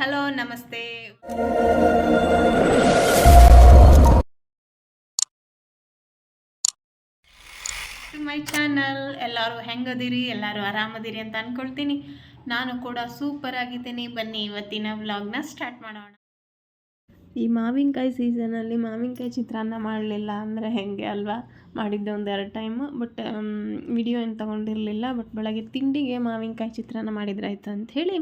Hello, ನಮಸ್ತೆ. My channel ಎಲ್ಲರೂ ಹೆಂಗದಿರಿ? ಎಲ್ಲರೂ ಆರಾಮದಿರಿ ಅಂತ ಅಂದ್ಕೊಳ್ತೀನಿ ನಾನು ಕೂಡ ಸೂಪರ್ ಆಗಿದ್ದೀನಿ ಬನ್ನಿ, ಇವತ್ತಿನ ವ್ಲಾಗ್ನ ಸ್ಟಾರ್ಟ್ ಮಾಡೋಣ. ಈ ಮಾವಿನಕಾಯಿ ಸೀಸನಲ್ಲಿ ಮಾವಿನಕಾಯಿ ಚಿತ್ರಾನ್ನ ಮಾಡಲಿಲ್ಲ ಅಂದರೆ ಹೆಂಗೆ ಅಲ್ವಾ? ಮಾಡಿದ್ದೆ ಒಂದೆರಡು ಟೈಮು ಬಟ್ ವಿಡಿಯೋ ಏನು ತೊಗೊಂಡಿರಲಿಲ್ಲ ಬಟ್ ಬೆಳಗ್ಗೆ ತಿಂಡಿಗೆ ಮಾವಿನಕಾಯಿ ಚಿತ್ರಾನ್ನ ಮಾಡಿದ್ರಾಯ್ತು ಅಂಥೇಳಿ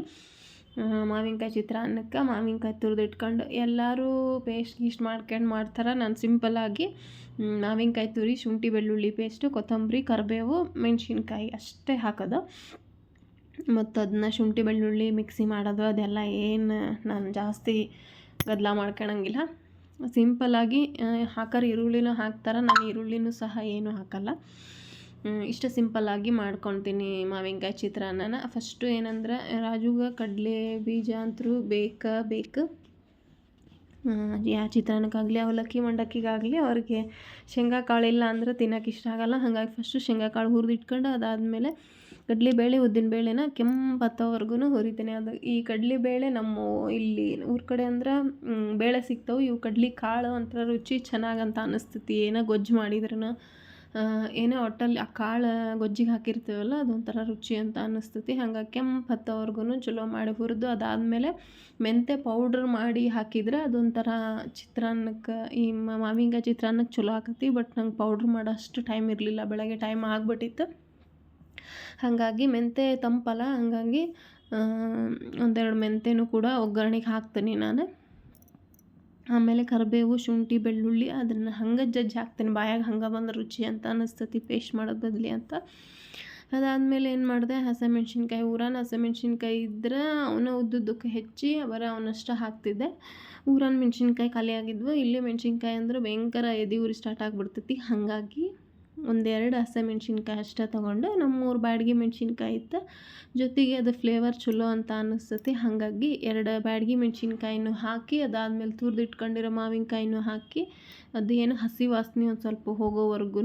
ಮಾವಿನಕಾಯಿ ಚಿತ್ರಾನ್ನಕ್ಕೆ ಮಾವಿನಕಾಯಿ ತುರಿದಿಟ್ಕೊಂಡು ಎಲ್ಲರೂ ಪೇಸ್ಟ್ ಗೀಸ್ಟ್ ಮಾಡ್ಕೊಂಡು ಮಾಡ್ತಾರೆ. ನಾನು ಸಿಂಪಲ್ಲಾಗಿ ಮಾವಿನಕಾಯಿ ತುರಿ, ಶುಂಠಿ, ಬೆಳ್ಳುಳ್ಳಿ ಪೇಸ್ಟು ಕೊತ್ತಂಬರಿ, ಕರಿಬೇವು, ಮೆಣಸಿನ್ಕಾಯಿ ಅಷ್ಟೇ ಹಾಕೋದು. ಮತ್ತು ಅದನ್ನ ಶುಂಠಿ, ಬೆಳ್ಳುಳ್ಳಿ ಮಿಕ್ಸಿ ಮಾಡೋದು, ಅದೆಲ್ಲ ಏನು ನಾನು ಜಾಸ್ತಿ ಗದ್ದಲ ಮಾಡ್ಕೊಳಂಗಿಲ್ಲ. ಸಿಂಪಲ್ಲಾಗಿ ಹಾಕೋರು ಈರುಳ್ಳಿನೂ ಹಾಕ್ತಾರೆ. ನಾನು ಈರುಳ್ಳಿನೂ ಸಹ ಏನೂ ಹಾಕಲ್ಲ. ಇಷ್ಟು ಸಿಂಪಲ್ಲಾಗಿ ಮಾಡ್ಕೊತೀನಿ ಮಾವಿನಕಾಯಿ ಚಿತ್ರಾನ್ನನ. ಫಸ್ಟು ಏನಂದ್ರೆ, ರಾಜುಗೆ ಕಡಲೆ ಬೀಜ ಅಂತೂ ಬೇಕಾ, ಬೇಕು. ಯಾವ ಚಿತ್ರಾನ್ನಕ್ಕಾಗಲಿ, ಅವಲಕ್ಕಿ ಮಂಡಕ್ಕಿಗಾಗಲಿ, ಅವ್ರಿಗೆ ಶೇಂಗಾ ಕಾಳು ಇಲ್ಲ ಅಂದ್ರೆ ತಿನ್ನೋಕೆ ಇಷ್ಟ ಆಗಲ್ಲ. ಹಾಗಾಗಿ ಫಸ್ಟು ಶೇಂಗಾ ಕಾಳು ಹುರಿದಿಟ್ಕೊಂಡು ಅದಾದಮೇಲೆ ಕಡಲೆಬೇಳೆ ಉದ್ದಿನಬೇಳೆನ ಕೆಂಪತ್ತವರೆಗೂ ಹುರಿತೀನಿ. ಅದು ಈ ಕಡಲೆಬೇಳೆ ನಮ್ಮ ಇಲ್ಲಿ ಊರ ಕಡೆ ಅಂದ್ರೆ ಬೇಳೆ ಸಿಗ್ತಾವೆ. ಇವು ಕಡ್ಲೆ ಕಾಳು ಒಂಥರ ರುಚಿ ಚೆನ್ನಾಗಂತ ಅನ್ನಿಸ್ತೈತಿ ಏನೋ ಗೊಜ್ಜು ಮಾಡಿದ್ರೂ ಏನೋ ಒಟ್ಟಲ್ಲಿ ಆ ಕಾಳು ಗೊಜ್ಜಿಗೆ ಹಾಕಿರ್ತೀವಲ್ಲ, ಅದೊಂಥರ ರುಚಿ ಅಂತ ಅನ್ನಿಸ್ತೈತಿ. ಹಂಗಾಗಿ ಕೆಂಪು ಹತ್ತೋವರೆಗೂ ಚಲೋ ಮಾಡಿ ಹುರಿದು ಅದಾದಮೇಲೆ ಮೆಂತ್ಯ ಪೌಡ್ರ್ ಮಾಡಿ ಹಾಕಿದ್ರೆ ಅದೊಂಥರ ಚಿತ್ರಾನ್ನಕ್ಕೆ, ಈ ಮಾವಿನಕಾಯಿ ಚಿತ್ರಾನ್ನಕ್ಕೆ ಚಲೋ ಆಕತಿ. ಬಟ್ ನಂಗೆ ಪೌಡ್ರ್ ಮಾಡೋಷ್ಟು ಟೈಮ್ ಇರಲಿಲ್ಲ. ಬೆಳಗ್ಗೆ ಟೈಮ್ ಆಗಿಬಿಟ್ಟಿತ್ತು. ಹಾಗಾಗಿ ಮೆಂತ್ಯ ತಂಪಲ್ಲ. ಹಾಗಾಗಿ ಒಂದೆರಡು ಮೆಂತ್ಯನೂ ಕೂಡ ಒಗ್ಗರಣೆಗೆ ಹಾಕ್ತೀನಿ ನಾನು. ಆಮೇಲೆ ಕರಿಬೇವು, ಶುಂಠಿ, ಬೆಳ್ಳುಳ್ಳಿ ಅದನ್ನು ಹಂಗೆ ಜಜ್ಜಿ ಹಾಕ್ತೀನಿ. ಬಾಯಾಗ ಹಂಗೆ ಬಂದು ರುಚಿ ಅಂತ ಅನ್ನಿಸ್ತತಿ ಪೇಸ್ಟ್ ಮಾಡೋದು ಬದಲಿ ಅಂತ. ಅದಾದಮೇಲೆ ಏನು ಮಾಡಿದೆ, ಹಸಿಮೆಣ್ಸಿನ್ಕಾಯಿ, ಊರನ ಹಸಿಮೆಣ್ಸಿನ್ಕಾಯಿ ಇದ್ದರೆ ಅವನ್ನ ಉದ್ದುದ್ದಕ್ಕೆ ಹೆಚ್ಚಿ ಅವರ ಅವನಷ್ಟು ಹಾಕ್ತಿದ್ದೆ. ಊರನ ಮೆಣ್ಸಿನ್ಕಾಯಿ ಖಾಲಿ ಆಗಿದ್ವು. ಇಲ್ಲಿ ಮೆಣ್ಸಿನ್ಕಾಯಿ ಅಂದ್ರೆ ಭಯಂಕರ ಎದೆ ಉರಿ ಸ್ಟಾರ್ಟ್ ಆಗಿಬಿಡ್ತೈತಿ. ಹಾಗಾಗಿ ಒಂದೆರಡು ಹಸಿಮೆಣ್ಸಿನ್ಕಾಯಿ ಅಷ್ಟೇ ತೊಗೊಂಡು ನಮ್ಮ ಮೂರು ಬ್ಯಾಡ್ಗೆ ಮೆಣ್ಸಿನ್ಕಾಯಿ ಇತ್ತು. ಜೊತೆಗೆ ಅದು ಫ್ಲೇವರ್ ಚಲೋ ಅಂತ ಅನ್ನಿಸ್ತತಿ. ಹಾಗಾಗಿ ಎರಡು ಬ್ಯಾಡ್ಗೆ ಮೆಣಸಿನ್ಕಾಯಿನೂ ಹಾಕಿ, ಅದಾದಮೇಲೆ ತುರಿದಿಟ್ಕೊಂಡಿರೋ ಮಾವಿನಕಾಯಿನೂ ಹಾಕಿ, ಅದು ಏನು ಹಸಿ ವಾಸನೆ ಒಂದು ಸ್ವಲ್ಪ ಹೋಗೋವರೆಗೂ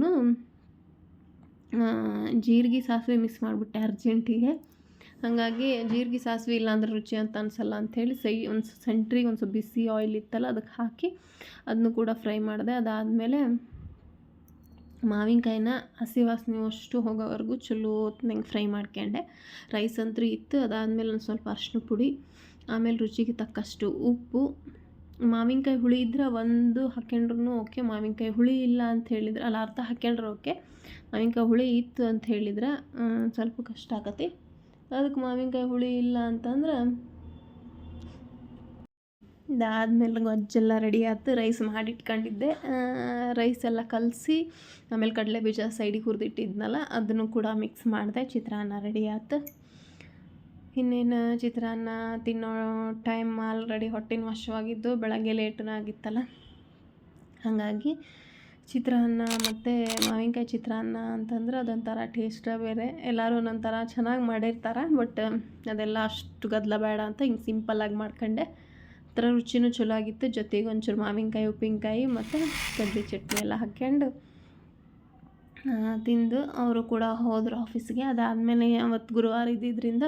ಜೀರಿಗೆ ಸಾಸಿವೆ ಮಿಕ್ಸ್ ಮಾಡಿಬಿಟ್ಟೆ ಅರ್ಜೆಂಟಿಗೆ. ಹಾಗಾಗಿ ಜೀರಿಗೆ ಸಾಸಿವೆ ಇಲ್ಲಾಂದ್ರೆ ರುಚಿ ಅಂತ ಅನಿಸಲ್ಲ ಅಂಥೇಳಿ ಸೈ, ಒಂದು ಸೆಂಟ್ರಿಗೆ ಒಂದು ಸ್ವಲ್ಪ ಬಿಸಿ ಆಯಿಲ್ ಇತ್ತಲ್ಲ ಅದಕ್ಕೆ ಹಾಕಿ ಅದನ್ನು ಕೂಡ ಫ್ರೈ ಮಾಡಿದೆ. ಅದಾದಮೇಲೆ ಮಾವಿನಕಾಯಿನ ಹಸಿ ವಾಸನೆ ಅಷ್ಟು ಹೋಗೋವರೆಗೂ ಚಲೋ ಹೊತ್ನಂಗೆ ಫ್ರೈ ಮಾಡ್ಕೊಂಡೆ. ರೈಸ್ ಅಂತೂ ಇತ್ತು, ಅದಾದಮೇಲೆ ಒಂದು ಸ್ವಲ್ಪ ಅರಿಶಿನ ಪುಡಿ, ಆಮೇಲೆ ರುಚಿಗೆ ತಕ್ಕಷ್ಟು ಉಪ್ಪು. ಮಾವಿನಕಾಯಿ ಹುಳಿ ಇದ್ದರೆ ಒಂದು ಹಾಕ್ಯಂಡ್ರೂ ಓಕೆ, ಮಾವಿನಕಾಯಿ ಹುಳಿ ಇಲ್ಲ ಅಂತ ಹೇಳಿದ್ರೆ, ಅಲ್ಲ ಅರ್ಧ ಹಾಕ್ಕೊಂಡ್ರೆ ಓಕೆ. ಮಾವಿನಕಾಯಿ ಹುಳಿ ಇತ್ತು ಅಂತ ಹೇಳಿದ್ರೆ ಸ್ವಲ್ಪ ಕಷ್ಟ ಆಕತಿ. ಅದಕ್ಕೆ ಮಾವಿನಕಾಯಿ ಹುಳಿ ಇಲ್ಲ ಅಂತಂದ್ರೆ ಇದಾದಮೇಲೆ ಗೊಜ್ಜೆಲ್ಲ ರೆಡಿ ಆಯ್ತು ರೈಸ್ ಮಾಡಿಟ್ಕೊಂಡಿದ್ದೆ. ರೈಸ್ ಎಲ್ಲ ಕಲಸಿ, ಆಮೇಲೆ ಕಡಲೆ ಬೀಜ ಸೈಡಿಗೆ ಹುರಿದಿಟ್ಟಿದ್ನಲ್ಲ, ಅದನ್ನು ಕೂಡ ಮಿಕ್ಸ್ ಮಾಡಿದೆ, ಚಿತ್ರಾನ್ನ ರೆಡಿ ಆಯ್ತು. ಇನ್ನೇನು, ಚಿತ್ರಾನ್ನ ತಿನ್ನೋ ಟೈಮ್ ಆಲ್ರೆಡಿ ಹೊಟ್ಟಿನ ವಶವಾಗಿದ್ದು, ಬೆಳಗ್ಗೆ ಲೇಟೂ ಆಗಿತ್ತಲ್ಲ. ಹಾಗಾಗಿ ಚಿತ್ರಾನ್ನ ಮತ್ತು ಮಾವಿನಕಾಯಿ ಚಿತ್ರಾನ್ನ ಅಂತಂದ್ರೆ ಅದೊಂಥರ ಟೇಸ್ಟ ಬೇರೆ. ಎಲ್ಲರೂ ಒಂದೊಂಥರ ಚೆನ್ನಾಗಿ ಮಾಡಿರ್ತಾರೆ ಬಟ್ ಅದೆಲ್ಲ ಅಷ್ಟು ಗದ್ದಲ ಬೇಡ ಅಂತ ಹಿಂಗೆ ಸಿಂಪಲ್ಲಾಗಿ ಮಾಡ್ಕೊಂಡೆ. ಥರ ರುಚಿನೂ ಚಲೋ ಆಗಿತ್ತು. ಜೊತೆಗೆ ಒಂಚೂರು ಮಾವಿನಕಾಯಿ, ಉಪ್ಪಿನಕಾಯಿ ಮತ್ತು ಕಡ್ಲೆ ಚಟ್ನಿ ಎಲ್ಲ ಹಾಕ್ಕೊಂಡು ತಿಂದು ಅವರು ಕೂಡ ಹೋದರು ಆಫೀಸ್ಗೆ. ಅದಾದಮೇಲೆ ಅವತ್ತು ಗುರುವಾರ ಇದ್ದಿದ್ದರಿಂದ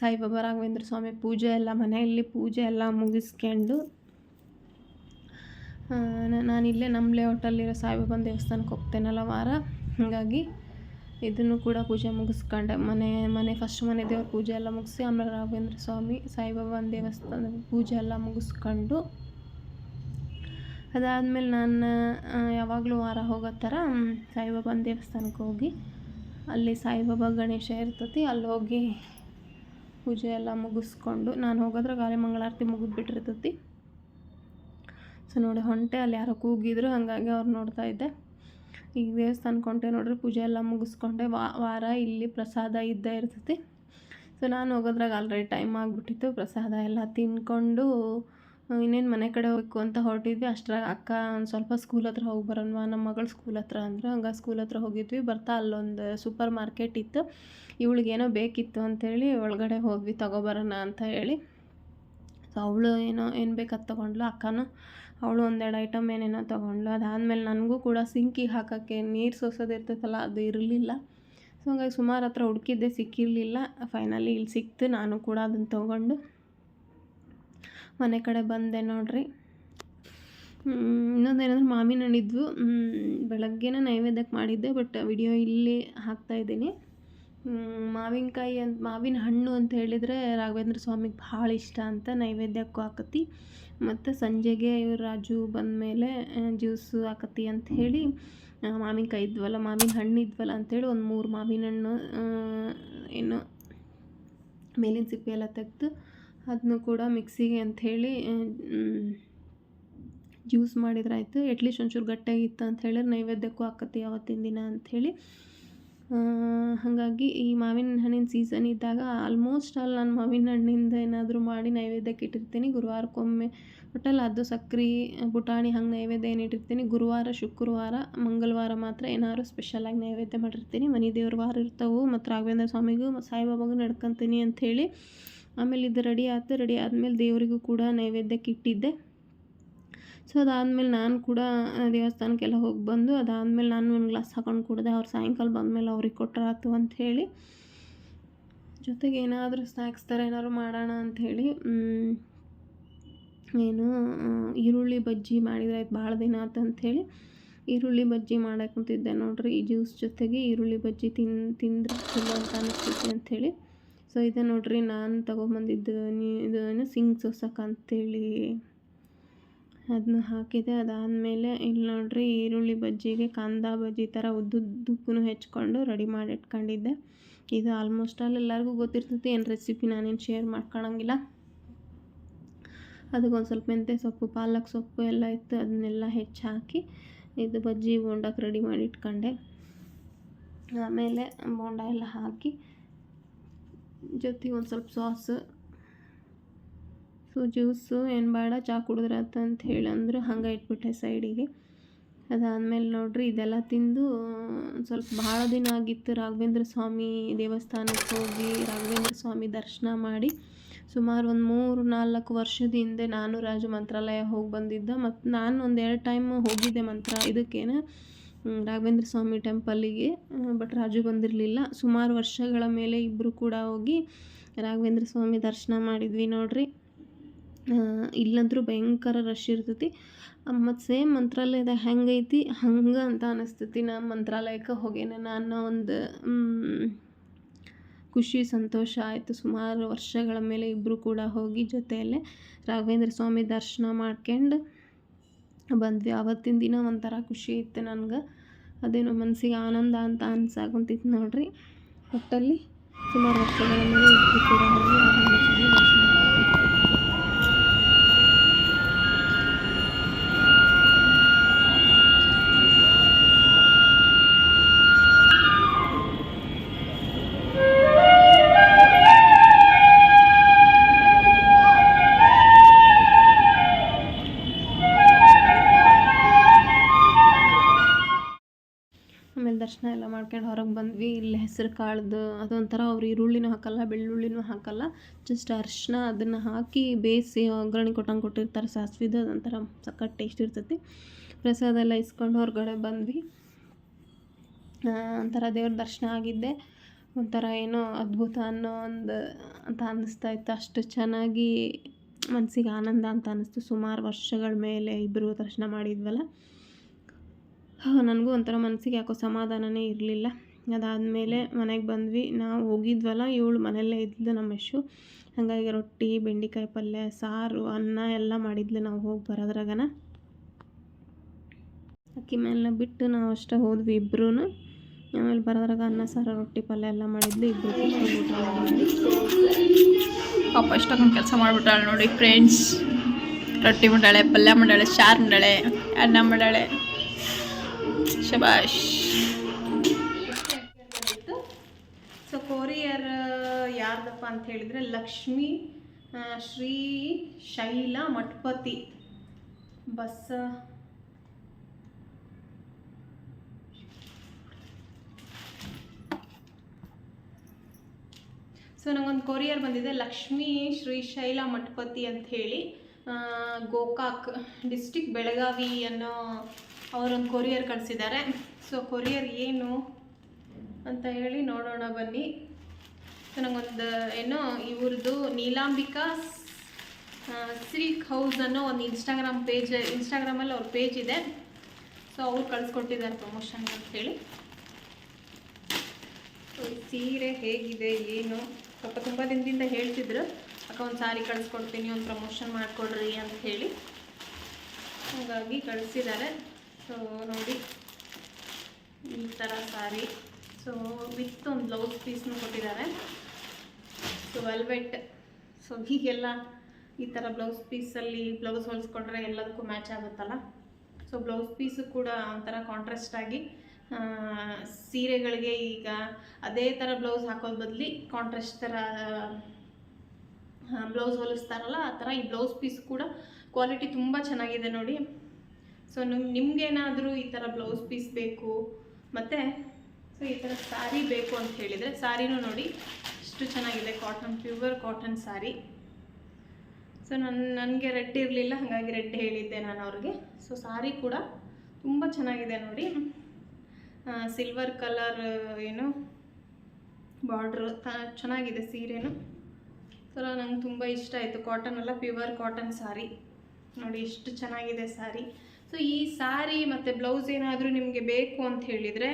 ಸಾಯಿಬಾಬಾ ರಾಘವೇಂದ್ರ ಸ್ವಾಮಿ ಪೂಜೆ ಎಲ್ಲ, ಮನೆಯಲ್ಲಿ ಪೂಜೆ ಎಲ್ಲ ಮುಗಿಸ್ಕೊಂಡು ನಾನಿಲ್ಲೇ ನಮ್ಮ ಲೇಔಟಲ್ಲಿರೋ ಸಾಯಿಬಾಬನ ದೇವಸ್ಥಾನಕ್ಕೆ ಹೋಗ್ತೇನಲ್ಲ ವಾರ. ಹಾಗಾಗಿ ಇದನ್ನು ಕೂಡ ಪೂಜೆ ಮುಗಿಸ್ಕೊಂಡೆ. ಮನೆ ಮನೆ ಫಸ್ಟ್ ಮನೆ ದೇವ್ರ ಪೂಜೆ ಎಲ್ಲ ಮುಗಿಸಿ ಆಮೇಲೆ ರಾಘವೇಂದ್ರ ಸ್ವಾಮಿ ಸಾಯಿಬಾಬಾನ ದೇವಸ್ಥಾನ ಪೂಜೆ ಎಲ್ಲ ಮುಗಿಸ್ಕೊಂಡು, ಅದಾದಮೇಲೆ ನಾನು ಯಾವಾಗಲೂ ವಾರ ಹೋಗೋ ಥರ ಸಾಯಿಬಾಬಾನ ದೇವಸ್ಥಾನಕ್ಕೆ ಹೋಗಿ, ಅಲ್ಲಿ ಸಾಯಿಬಾಬಾ ಗಣೇಶ ಇರ್ತತಿ, ಅಲ್ಲಿ ಹೋಗಿ ಪೂಜೆ ಎಲ್ಲ ಮುಗಿಸ್ಕೊಂಡು, ನಾನು ಹೋಗೋದ್ರೆ ಗಾಳಿ ಮಂಗಳಾರತಿ ಮುಗಿದ್ಬಿಟ್ಟಿರ್ತತಿ ಸೊ ನೋಡಿ, ಹೊಂಟೆ, ಅಲ್ಲಿ ಯಾರೋ ಕೂಗಿದ್ರು, ಹಾಗಾಗಿ ಅವ್ರು ನೋಡ್ತಾ ಇದ್ದೆ. ಈಗ ದೇವಸ್ಥಾನಕ್ಕೆ ಹೊಂಟೆ ನೋಡ್ರಿ ಪೂಜೆ ಎಲ್ಲ ಮುಗಿಸ್ಕೊಂಡೆ. ವಾರ ಇಲ್ಲಿ ಪ್ರಸಾದ ಇದ್ದೇ ಇರ್ತೈತಿ. ಸೊ ನಾನು ಹೋಗೋದ್ರಾಗ ಆಲ್ರೆಡಿ ಟೈಮ್ ಆಗಿಬಿಟ್ಟಿತ್ತು. ಪ್ರಸಾದ ಎಲ್ಲ ತಿನ್ಕೊಂಡು ಇನ್ನೇನು ಮನೆ ಕಡೆ ಹೋಗ್ಬೇಕು ಅಂತ ಹೊರಟಿದ್ವಿ. ಅಷ್ಟರಾಗ ಅಕ್ಕ ಒಂದು ಸ್ವಲ್ಪ ಸ್ಕೂಲ್ ಹತ್ರ ಹೋಗಿ ಬರೋಣ ನಮ್ಮ ಮಗಳು ಸ್ಕೂಲ್ ಹತ್ರ ಅಂದ್ರೆ. ಹಂಗೆ ಸ್ಕೂಲ್ ಹತ್ರ ಹೋಗಿದ್ವಿ. ಬರ್ತಾ ಅಲ್ಲೊಂದು ಸೂಪರ್ ಮಾರ್ಕೆಟ್ ಇತ್ತು. ಇವಳಿಗೇನೋ ಬೇಕಿತ್ತು ಅಂಥೇಳಿ ಒಳಗಡೆ ಹೋದ್ವಿ. ತಗೊಬರೋಣ ಅಂತ ಹೇಳಿ. ಸೊ ಅವಳು ಏನೋ, ಏನು ಬೇಕು ಅದು ತೊಗೊಂಡ್ಲು ಅಕ್ಕನೂ. ಅವಳು ಒಂದೆರಡು ಐಟಮ್ ಏನೇನೋ ತಗೊಂಡ್ಳು. ಅದಾದಮೇಲೆ ನನಗೂ ಕೂಡ ಸಿಂಕಿಗೆ ಹಾಕೋಕ್ಕೆ ನೀರು ಸೋಸೋದು ಇರ್ತೈತಲ್ಲ, ಅದು ಇರಲಿಲ್ಲ. ಸೊ ಹಂಗಾಗಿ ಸುಮಾರು ಹತ್ರ ಹುಡುಕಿದ್ದೆ, ಸಿಕ್ಕಿರಲಿಲ್ಲ. ಫೈನಲಿ ಇಲ್ಲಿ ಸಿಕ್ತು, ನಾನು ಕೂಡ ಅದನ್ನು ತೊಗೊಂಡು ಮನೆ ಕಡೆ ಬಂದೆ ನೋಡ್ರಿ. ಇನ್ನೊಂದೇನಂದ್ರೆ ಮಾವಿನ ಹಣ್ಣಿದ್ವು ಬೆಳಗ್ಗೆನೇ ನೈವೇದ್ಯಕ್ಕೆ ಮಾಡಿದ್ದೆ, ಬಟ್ ವಿಡಿಯೋ ಇಲ್ಲಿ ಹಾಕ್ತಾಯಿದ್ದೀನಿ ಮಾವಿನಕಾಯಿ ಅಂತ, ಮಾವಿನ ಹಣ್ಣು ಅಂತ ಹೇಳಿದರೆ ರಾಘವೇಂದ್ರ ಸ್ವಾಮಿಗೆ ಭಾಳ ಇಷ್ಟ ಅಂತ ನೈವೇದ್ಯಕ್ಕೂ ಹಾಕತಿ. ಮತ್ತು ಸಂಜೆಗೆ ಇವ್ರು ರಾಜು ಬಂದಮೇಲೆ ಜ್ಯೂಸು ಹಾಕತಿ ಅಂತ ಹೇಳಿ ಮಾವಿನಕಾಯಿ ಇದ್ವಲ್ಲ, ಮಾವಿನ ಹಣ್ಣು ಇದ್ವಲ್ಲ ಅಂಥೇಳಿ ಒಂದು ಮೂರು ಮಾವಿನ ಹಣ್ಣು ಏನು ಮೇಲಿನ ಸಿಪ್ಪೆ ಎಲ್ಲ ತೆಗೆದು ಅದನ್ನು ಕೂಡ ಮಿಕ್ಸಿಗೆ ಅಂಥೇಳಿ ಜ್ಯೂಸ್ ಮಾಡಿದ್ರಾಯ್ತು ಎಟ್ಲೀಸ್ಟ್ ಒಂಚೂರು ಗಟ್ಟಿಯಾಗಿತ್ತು ಅಂತ ಹೇಳಿದ್ರೆ ನೈವೇದ್ಯಕ್ಕೂ ಆಕತಿ ಅವತ್ತಿನ ದಿನ ಅಂಥೇಳಿ ಹಾಗಾಗಿ ಈ ಮಾವಿನ ಹಣ್ಣಿನ ಸೀಸನ್ ಇದ್ದಾಗ ಆಲ್ಮೋಸ್ಟ್ ಆಲ್ ನಾನು ಮಾವಿನ ಹಣ್ಣಿಂದ ಏನಾದರೂ ಮಾಡಿ ನೈವೇದ್ಯಕ್ಕೆ ಇಟ್ಟಿರ್ತೀನಿ. ಗುರುವಾರಕ್ಕೊಮ್ಮೆ ಒಟ್ಟಲ್ಲಿ ಅದು ಸಕ್ರೆ, ಬುಟಾಣಿ ಹಂಗೆ ನೈವೇದ್ಯ ಏನು ಇಟ್ಟಿರ್ತೀನಿ. ಗುರುವಾರ, ಶುಕ್ರವಾರ, ಮಂಗಳವಾರ ಮಾತ್ರ ಏನಾದ್ರು ಸ್ಪೆಷಲಾಗಿ ನೈವೇದ್ಯ ಮಾಡಿರ್ತೀನಿ. ಮನೆ ದೇವ್ರ ವಾರ ಇರ್ತವೆ ಮತ್ತು ರಾಘವೇಂದ್ರ ಸ್ವಾಮಿಗೂ ಸಾಯಿಬಾಬಾಗೂ ನಡ್ಕೊತೀನಿ ಅಂಥೇಳಿ ಆಮೇಲೆ ಇದು ರೆಡಿ ಆಯ್ತು ರೆಡಿ ಆದಮೇಲೆ ದೇವರಿಗೂ ಕೂಡ ನೈವೇದ್ಯಕ್ಕೆ ಇಟ್ಟಿದ್ದೆ. ಸೊ ಅದಾದಮೇಲೆ ನಾನು ಕೂಡ ದೇವಸ್ಥಾನಕ್ಕೆಲ್ಲ ಹೋಗಿ ಬಂದು ಅದಾದಮೇಲೆ ನಾನು ಒಂದು ಗ್ಲಾಸ್ ಹಾಕೊಂಡು ಕುಡಿದೆ, ಅವ್ರು ಸಾಯಂಕಾಲ ಬಂದಮೇಲೆ ಅವ್ರಿಗೆ ಅಂತ ಹೇಳಿ. ಜೊತೆಗೆ ಏನಾದರೂ ಸ್ನ್ಯಾಕ್ಸ್ ಥರ ಏನಾದ್ರು ಮಾಡೋಣ ಅಂಥೇಳಿ ಏನು ಈರುಳ್ಳಿ ಬಜ್ಜಿ ಮಾಡಿದರೆ ಆಯ್ತು ಭಾಳ ದಿನ ಆಯ್ತು ಅಂಥೇಳಿ ಈರುಳ್ಳಿ ಬಜ್ಜಿ ಮಾಡಕ್ಕೆ ಕುಂತಿದ್ದೆ. ನೋಡಿರಿ, ಈ ಜ್ಯೂಸ್ ಜೊತೆಗೆ ಈರುಳ್ಳಿ ಬಜ್ಜಿ ತಿನ್, ತಿಂದರೆ ಚಲೋ ಅಂತ ಅನಿಸ್ತೈತಿ ಅಂಥೇಳಿ ಸೊ ಇದೆ ನೋಡಿರಿ, ನಾನು ತೊಗೊಂಬಂದಿದ್ದು ನೀ, ಇದು ಏನು ಸಿಂಗ್ ಸೋಸಕ್ಕೆ ಅಂಥೇಳಿ ಅದನ್ನ ಹಾಕಿದೆ. ಅದಾದಮೇಲೆ ಇಲ್ಲಿ ನೋಡ್ರಿ ಈರುಳ್ಳಿ ಬಜ್ಜಿಗೆ ಕಾಂದ ಬಜ್ಜಿ ಥರ ಉದ್ದುದ್ದಕ್ಕೂ ಹೆಚ್ಕೊಂಡು ರೆಡಿ ಮಾಡಿ ಇಟ್ಕೊಂಡಿದ್ದೆ. ಇದು ಆಲ್ಮೋಸ್ಟ್ ಆಲ್ ಎಲ್ಲರಿಗೂ ಗೊತ್ತಿರ್ತೈತಿ. ಏನು ರೆಸಿಪಿ ನಾನೇನು ಶೇರ್ ಮಾಡ್ಕೊಳಂಗಿಲ್ಲ. ಅದಕ್ಕೊಂದು ಸ್ವಲ್ಪ ಮೆಂತ್ಯ ಸೊಪ್ಪು, ಪಾಲಕ್ ಸೊಪ್ಪು ಎಲ್ಲ ಇತ್ತು. ಅದನ್ನೆಲ್ಲ ಹೆಚ್ಚಿ ಹಾಕಿ ಇದು ಬಜ್ಜಿ ಬೋಂಡಕ್ಕೆ ರೆಡಿ ಮಾಡಿ ಇಟ್ಕೊಂಡೆ. ಆಮೇಲೆ ಬೋಂಡ ಎಲ್ಲ ಹಾಕಿ ಜೊತೆಗೆ ಒಂದು ಸ್ವಲ್ಪ ಸಾಸು ಸೊ ಜ್ಯೂಸು ಏನು ಬೇಡ, ಚಾ ಕುಡಿದ್ರೆ ಅಂತ ಹೇಳಿ ಅಂದ್ರೆ ಹಂಗೆ ಇಟ್ಬಿಟ್ಟೆ ಸೈಡಿಗೆ ಅದಾದಮೇಲೆ ನೋಡಿರಿ ಇದೆಲ್ಲ ತಿಂದು, ಸ್ವಲ್ಪ ಭಾಳ ದಿನ ಆಗಿತ್ತು ರಾಘವೇಂದ್ರ ಸ್ವಾಮಿ ದೇವಸ್ಥಾನಕ್ಕೆ ಹೋಗಿ ರಾಘವೇಂದ್ರ ಸ್ವಾಮಿ ದರ್ಶನ ಮಾಡಿ. ಸುಮಾರು ಒಂದು ಮೂರು ನಾಲ್ಕು ವರ್ಷದ ಹಿಂದೆ ನಾನು ರಾಜು ಮಂತ್ರಾಲಯ ಹೋಗಿ ಬಂದಿದ್ದೆ. ಮತ್ತು ನಾನು ಒಂದು ಎರಡು ಟೈಮ್ ಹೋಗಿದ್ದೆ ಮಂತ್ರ ಇದಕ್ಕೇನು ರಾಘವೇಂದ್ರ ಸ್ವಾಮಿ ಟೆಂಪಲ್ಲಿಗೆ ಬಟ್ ರಾಜು ಬಂದಿರಲಿಲ್ಲ. ಸುಮಾರು ವರ್ಷಗಳ ಮೇಲೆ ಇಬ್ಬರು ಕೂಡ ಹೋಗಿ ರಾಘವೇಂದ್ರ ಸ್ವಾಮಿ ದರ್ಶನ ಮಾಡಿದ್ವಿ ನೋಡ್ರಿ. ಇಲ್ಲಂತೂ ಭಯಂಕರ ರಶ್ ಇರ್ತೈತಿ. ಮತ್ತು ಸೇಮ್ ಮಂತ್ರಾಲಯದ ಹೆಂಗೈತಿ? ಹಂಗೆ ಅಂತ ಅನಿಸ್ತೈತಿ ನಾ ಮಂತ್ರಾಲಯಕ್ಕೆ ಹೋಗೇನೆ. ನಾನು ಒಂದು ಖುಷಿ, ಸಂತೋಷ ಆಯಿತು. ಸುಮಾರು ವರ್ಷಗಳ ಮೇಲೆ ಇಬ್ಬರು ಕೂಡ ಹೋಗಿ ಜೊತೆಯಲ್ಲೇ ರಾಘವೇಂದ್ರ ಸ್ವಾಮಿ ದರ್ಶನ ಮಾಡ್ಕೊಂಡು ಬಂದ್ವಿ. ಆವತ್ತಿನ ದಿನ ಒಂಥರ ಖುಷಿ ಇತ್ತು ನನಗೆ. ಅದೇನೋ ಮನಸ್ಸಿಗೆ ಆನಂದ ಅಂತ ಅನ್ಸಾಕುಂತಿತ್ತು ನೋಡ್ರಿ. ಒಟ್ಟಲ್ಲಿ ಸುಮಾರು ವರ್ಷಗಳ ಮೇಲೆ ಇಬ್ಬರು ಕೂಡ ದರ್ಶನ ಎಲ್ಲ ಮಾಡ್ಕೊಂಡು ಹೊರಗೆ ಬಂದ್ವಿ. ಇಲ್ಲಿ ಹೆಸರು ಕಾಳ್ದು ಅದೊಂಥರ ಅವ್ರು ಈರುಳ್ಳಿನೂ ಹಾಕಲ್ಲ, ಬೆಳ್ಳುಳ್ಳಿನೂ ಹಾಕಲ್ಲ. ಜಸ್ಟ್ ಅರಿಶಿನ ಅದನ್ನು ಹಾಕಿ ಬೇಯಿಸಿ ಒಗ್ಗರಣೆ ಕೊಟ್ಟಂಗೆ ಕೊಟ್ಟಿರ್ತಾರೆ. ಸಾಸ್ವಿದು ಅದೊಂಥರ ಸಖತ್ ಟೇಸ್ಟ್ ಇರ್ತೈತಿ. ಪ್ರಸಾದ ಎಲ್ಲ ಇಸ್ಕೊಂಡು ಹೊರಗಡೆ ಬಂದ್ವಿ. ಒಂಥರ ದೇವ್ರ ದರ್ಶನ ಆಗಿದ್ದೆ. ಒಂಥರ ಏನೋ ಅದ್ಭುತ ಅನ್ನೋ ಒಂದು ಅಂತ ಅನ್ನಿಸ್ತಾ ಇತ್ತು. ಅಷ್ಟು ಚೆನ್ನಾಗಿ ಮನಸ್ಸಿಗೆ ಆನಂದ ಅಂತ ಅನ್ನಿಸ್ತು. ಸುಮಾರು ವರ್ಷಗಳ ಮೇಲೆ ಇಬ್ಬರು ದರ್ಶನ ಮಾಡಿದ್ವಲ್ಲ. ನನಗೂ ಒಂಥರ ಮನಸ್ಸಿಗೆ ಯಾಕೋ ಸಮಾಧಾನನೇ ಇರಲಿಲ್ಲ. ಅದಾದಮೇಲೆ ಮನೆಗೆ ಬಂದ್ವಿ. ನಾವು ಹೋಗಿದ್ವಲ್ಲ, ಇವಳು ಮನೆಯಲ್ಲೇ ಇದ್ಲು ನಮ್ಮ ಯಶು. ಹಾಗಾಗಿ ರೊಟ್ಟಿ, ಬೆಂಡೆಕಾಯಿ ಪಲ್ಯ, ಸಾರು, ಅನ್ನ ಎಲ್ಲ ಮಾಡಿದ್ಲು ನಾವು ಹೋಗಿ ಬರೋದ್ರಾಗನ. ಅಕ್ಕಿ ಮೇಲೆ ಬಿಟ್ಟು ನಾವು ಅಷ್ಟೇ ಹೋದ್ವಿ ಇಬ್ಬರೂ ಆಮೇಲೆ ಬರೋದ್ರಾಗ ಅನ್ನ, ಸಾರು, ರೊಟ್ಟಿ, ಪಲ್ಯ ಎಲ್ಲ ಮಾಡಿದ್ಲು. ಇಬ್ಬರು ಪಾಪ ಎಷ್ಟೊಂದು ಕೆಲಸ ಮಾಡಿಬಿಟ್ಟಾಳೆ ನೋಡಿ ಫ್ರೆಂಡ್ಸ್ ರೊಟ್ಟಿ ಮಾಡಾಳೆ ಪಲ್ಯ ಮಾಡಾಳೆ ಸಾರು ಮಾಡಾಳೆ ಅನ್ನ ಮಾಡಾಳೆ ಶಬಾಷ್. ಸೊ ಕೊರಿಯರ್ ಯಾರ್ದಪ್ಪ ಅಂತ ಹೇಳಿದ್ರೆ ಲಕ್ಷ್ಮಿ ಶ್ರೀ ಶೈಲ ಮಠಪತಿ. ಬಸ್. ಸೊ ನಂಗೊಂದು ಕೊರಿಯರ್ ಬಂದಿದೆ. ಲಕ್ಷ್ಮೀ ಶ್ರೀಶೈಲ ಮಠಪತಿ ಅಂತ ಹೇಳಿ ಗೋಕಾಕ್ ಡಿಸ್ಟಿಕ್ ಬೆಳಗಾವಿ ಅನ್ನೋ ಅವರೊಂದು ಕೊರಿಯರ್ ಕಳಿಸಿದ್ದಾರೆ. ಸೊ ಕೊರಿಯರ್ ಏನು ಅಂತ ಹೇಳಿ ನೋಡೋಣ ಬನ್ನಿ. ಸೊ ನಂಗೊಂದು, ಏನೋ, ಇವ್ರದ್ದು ನೀಲಾಂಬಿಕಾ ಸಿಲ್ಕ್ ಹೌಸ್ ಅನ್ನೋ ಒಂದು ಇನ್ಸ್ಟಾಗ್ರಾಮ್ ಪೇಜ್ ಇನ್ಸ್ಟಾಗ್ರಾಮಲ್ಲಿ ಅವ್ರ ಪೇಜ್ ಇದೆ. ಸೊ ಅವ್ರು ಕಳಿಸ್ಕೊಟ್ಟಿದ್ದಾರೆ ಪ್ರಮೋಷನ್ ಅಂತೇಳಿ ಸೀರೆ ಹೇಗಿದೆ, ಏನು? ಸ್ವಲ್ಪ ತುಂಬ ದಿನದಿಂದ ಹೇಳ್ತಿದ್ರು. ಅಕ್ಕ, ಒಂದು ಸಾರಿ ಕಳಿಸ್ಕೊಡ್ತೀನಿ, ಒಂದು ಪ್ರಮೋಷನ್ ಮಾಡಿಕೊಡ್ರಿ ಅಂತ ಹೇಳಿ. ಹಾಗಾಗಿ ಕಳಿಸಿದ್ದಾರೆ. ಸೊ ನೋಡಿ. ಈ ಥರ ಸಾರಿ. ಸೊ ವಿತ್ ಒಂದು ಬ್ಲೌಸ್ ಪೀಸ್ನು ಕೊಟ್ಟಿದ್ದಾರೆ. ಸೊ ವೆಲ್ವೆಟ್ ಸೊ ಹೀಗೆಲ್ಲ ಈ ಥರ ಬ್ಲೌಸ್ ಪೀಸಲ್ಲಿ ಬ್ಲೌಸ್ ಹೊಲಿಸ್ಕೊಂಡ್ರೆ ಎಲ್ಲದಕ್ಕೂ ಮ್ಯಾಚ್ ಆಗುತ್ತಲ್ಲ? ಸೊ ಬ್ಲೌಸ್ ಪೀಸು ಕೂಡ ಒಂಥರ ಕಾಂಟ್ರಾಸ್ಟ್ ಆಗಿ ಸೀರೆಗಳಿಗೆ ಈಗ ಅದೇ ಥರ ಬ್ಲೌಸ್ ಹಾಕೋದು ಬದಲಿ ಕಾಂಟ್ರಾಸ್ಟ್ ಥರ ಬ್ಲೌಸ್ ಹೊಲಿಸ್ತಾರಲ್ಲ, ಆ ಥರ ಈ ಬ್ಲೌಸ್ ಪೀಸ್ ಕೂಡ ಕ್ವಾಲಿಟಿ ತುಂಬ ಚೆನ್ನಾಗಿದೆ ನೋಡಿ. ಸೊ ನಿಮ್ ನಿಮ್ಗೇನಾದರೂ ಈ ಥರ ಬ್ಲೌಸ್ ಪೀಸ್ ಬೇಕು, ಮತ್ತು ಸೊ ಈ ಥರ ಸ್ಯಾರಿ ಬೇಕು ಅಂತ ಹೇಳಿದರೆ ಸ್ಯಾರಿನೂ ನೋಡಿ, ಇಷ್ಟು ಚೆನ್ನಾಗಿದೆ cotton pure cotton sari so ನನ್ನ ನನಗೆ ರೆಡ್ ಇರಲಿಲ್ಲ, ಹಾಗಾಗಿ ರೆಡ್ ಹೇಳಿದ್ದೆ ನಾನು ಅವ್ರಿಗೆ. ಸೊ ಸಾರಿ ಕೂಡ ತುಂಬ ಚೆನ್ನಾಗಿದೆ ನೋಡಿ. ಸಿಲ್ವರ್ ಕಲರ್ ಏನು ಬಾರ್ಡ್ರು ಚೆನ್ನಾಗಿದೆ ಸೀರೆನು. ಸೊ ನಂಗೆ ತುಂಬ ಇಷ್ಟ ಆಯಿತು. ಕಾಟನ್ ಅಲ್ಲ ಪ್ಯೂರ್ ಕಾಟನ್ ಸಾರಿ ನೋಡಿ ಎಷ್ಟು ಚೆನ್ನಾಗಿದೆ ಸಾರಿ ಸೊ ಈ ಸಾರಿ ಮತ್ತು ಬ್ಲೌಸ್ ಏನಾದರೂ ನಿಮಗೆ ಬೇಕು ಅಂತ ಹೇಳಿದರೆ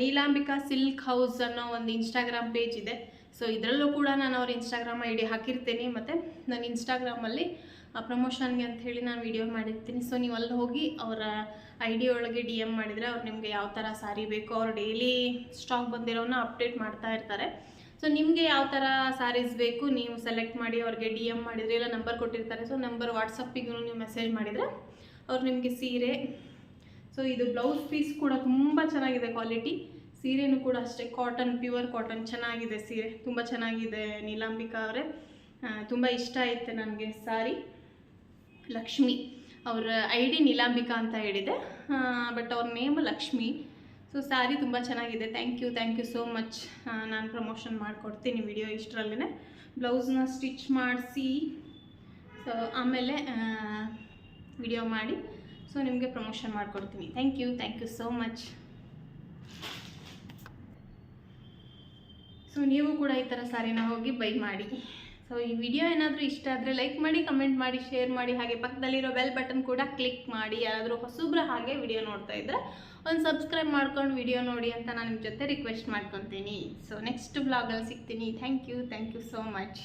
ನೀಲಾಂಬಿಕಾ ಸಿಲ್ಕ್ ಹೌಸ್ ಅನ್ನೋ ಒಂದು ಇನ್ಸ್ಟಾಗ್ರಾಮ್ ಪೇಜ್ ಇದೆ. ಸೊ ಇದರಲ್ಲೂ ಕೂಡ ನಾನು ಅವ್ರ ಇನ್ಸ್ಟಾಗ್ರಾಮ್ ಐ ಡಿ ಹಾಕಿರ್ತೀನಿ. ಮತ್ತು ನನ್ನ ಇನ್ಸ್ಟಾಗ್ರಾಮಲ್ಲಿ ಪ್ರಮೋಷನ್ಗೆ ಅಂತ ಹೇಳಿ ನಾನು ವಿಡಿಯೋ ಮಾಡಿರ್ತೀನಿ. ಸೊ ನೀವು ಅಲ್ಲಿ ಹೋಗಿ ಅವರ ಐ ಡಿ ಒಳಗೆ ಡಿ ಎಂ ಮಾಡಿದರೆ ಅವ್ರು ನಿಮಗೆ ಯಾವ ಥರ ಸಾರಿ ಬೇಕು, ಅವ್ರು ಡೈಲಿ ಸ್ಟಾಕ್ ಬಂದಿರೋನ್ನ ಅಪ್ಡೇಟ್ ಮಾಡ್ತಾ ಇರ್ತಾರೆ. ಸೊ ನಿಮಗೆ ಯಾವ ಥರ ಸ್ಯಾರೀಸ್ ಬೇಕು, ನೀವು ಸೆಲೆಕ್ಟ್ ಮಾಡಿ ಅವ್ರಿಗೆ ಡಿ ಎಂ ಮಾಡಿದರೆ, ಇಲ್ಲ ನಂಬರ್ ಕೊಟ್ಟಿರ್ತಾರೆ. ಸೊ ನಂಬರ್ ವಾಟ್ಸಪ್ಪಿಗೂ ನೀವು ಮೆಸೇಜ್ ಮಾಡಿದರೆ ಅವ್ರು ನಿಮಗೆ ಸೀರೆ. ಸೊ ಇದು ಬ್ಲೌಸ್ ಪೀಸ್ ಕೂಡ ತುಂಬ ಚೆನ್ನಾಗಿದೆ ಕ್ವಾಲಿಟಿ ಸೀರೆನೂ ಕೂಡ ಅಷ್ಟೇ ಕಾಟನ್ ಪ್ಯೂರ್ ಕಾಟನ್ ಚೆನ್ನಾಗಿದೆ ಸೀರೆ. ತುಂಬ ಚೆನ್ನಾಗಿದೆ ನೀಲಾಂಬಿಕಾ ಅವರೇ. ತುಂಬ ಇಷ್ಟ ಆಯಿತು ನನಗೆ ಸಾರಿ. ಲಕ್ಷ್ಮಿ ಅವರ ಐ ಡಿ ನೀಲಾಂಬಿಕಾ ಅಂತ ಹೇಳಿದೆ. ಬಟ್ ಅವ್ರ ನೇಮ್ ಲಕ್ಷ್ಮಿ. ಸೊ ಸ್ಯಾರಿ ತುಂಬ ಚೆನ್ನಾಗಿದೆ. Thank you thank you so much ನಾನು ಪ್ರಮೋಷನ್ ಮಾಡಿಕೊಡ್ತೀನಿ ವಿಡಿಯೋ ಇಷ್ಟರಲ್ಲೇ ಬ್ಲೌಸ್ನ ಸ್ಟಿಚ್ ಮಾಡಿಸಿ. ಸೊ ಆಮೇಲೆ ವಿಡಿಯೋ ಮಾಡಿ. ಸೊ ನಿಮಗೆ ಪ್ರಮೋಷನ್ ಮಾಡಿಕೊಡ್ತೀನಿ. Thank you thank you so much so ನೀವು ಕೂಡ ಈ ಥರ ಸಾರಿನ ಹೋಗಿ ಬೈ ಮಾಡಿ. ಸೊ ಈ ವಿಡಿಯೋ ಏನಾದರೂ ಇಷ್ಟ ಆದರೆ ಲೈಕ್ ಮಾಡಿ ಕಮೆಂಟ್ ಮಾಡಿ ಶೇರ್ ಮಾಡಿ. ಹಾಗೆ ಪಕ್ಕದಲ್ಲಿರೋ ಬೆಲ್ ಬಟನ್ ಕೂಡ ಕ್ಲಿಕ್ ಮಾಡಿ. ಯಾರಾದರೂ ಹೊಸಬ್ರ ಹಾಗೆ ವಿಡಿಯೋ ನೋಡ್ತಾ ಇದ್ದರೆ ಒಂದು ಸಬ್ಸ್ಕ್ರೈಬ್ ಮಾಡ್ಕೊಂಡು ವಿಡಿಯೋ ನೋಡಿ ಅಂತ ನಾನು ನಿಮ್ಮ ಜೊತೆ ರಿಕ್ವೆಸ್ಟ್ ಮಾಡ್ಕೊತೀನಿ. ಸೊ ನೆಕ್ಸ್ಟ್ ಬ್ಲಾಗಲ್ಲಿ ಸಿಗ್ತೀನಿ. Thank you thank you so much